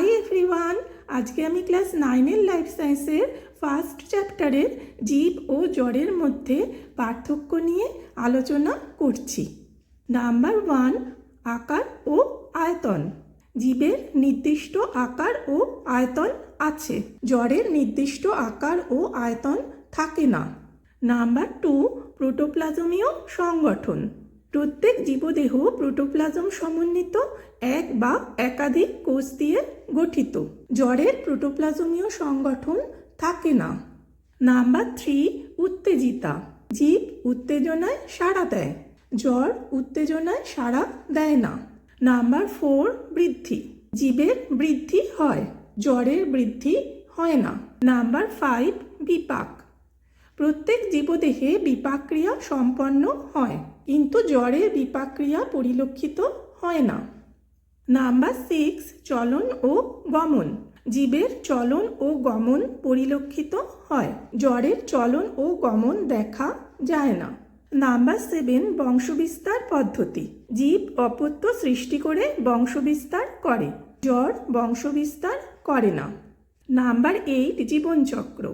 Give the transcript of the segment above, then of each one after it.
Hi everyone আজকে আমি class নাইনের লাইফ সায়েন্সের ফার্স্ট চ্যাপ্টারের জীব ও জ্বরের মধ্যে পার্থক্য নিয়ে আলোচনা করছি। নাম্বার ওয়ান আকার ও আয়তন। জীবের নির্দিষ্ট আকার ও আয়তন আছে। জ্বরের নির্দিষ্ট আকার ও আয়তন থাকে না। নাম্বার টু প্রোটোপ্লাজমীয় সংগঠন। প্রত্যেক জীবদেহ প্রোটোপ্লাজম সমন্বিত এক বা একাধিক কোষ দিয়ে গঠিত। জ্বরের প্রোটোপ্লাজমীয় সংগঠন থাকে না। নাম্বার থ্রি, উত্তেজিতা। জীব উত্তেজনায় সাড়া দেয়। জ্বর উত্তেজনায় সাড়া দেয় না। নাম্বার ফোর, বৃদ্ধি। জীবের বৃদ্ধি হয়। জ্বরের বৃদ্ধি হয় না। নাম্বার ফাইভ, বিপাক। প্রত্যেক জীবদেহে বিপাকক্রিয়া সম্পন্ন হয়, কিন্তু জ্বরের বিপাকক্রিয়া পরিলক্ষিত হয় না। নাম্বার সিক্স, চলন ও গমন। জীবের চলন ও গমন পরিলক্ষিত হয়, জ্বরের চলন ও গমন দেখা যায় না। নাম্বার সেভেন, বংশবিস্তার পদ্ধতি। জীব অপত্য সৃষ্টি করে বংশবিস্তার করে, জ্বর বংশবিস্তার করে না। নাম্বার এইট, জীবনচক্র।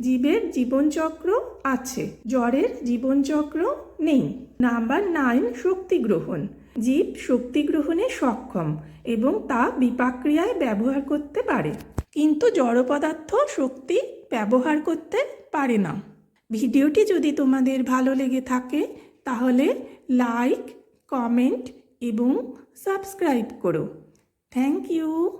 জীবের জীবনচক্র আছে। জ্বরের জীবনচক্র নেই। নাম্বার নাইন, শক্তি গ্রহণ। জীব শক্তি গ্রহণে সক্ষম এবং তা বিপাক্রিয়ায় ব্যবহার করতে পারে। কিন্তু জড় পদার্থ শক্তি ব্যবহার করতে পারে না। ভিডিওটি যদি তোমাদের ভালো লেগে থাকে, তাহলে লাইক, কমেন্ট এবং সাবস্ক্রাইব করো। Thank you.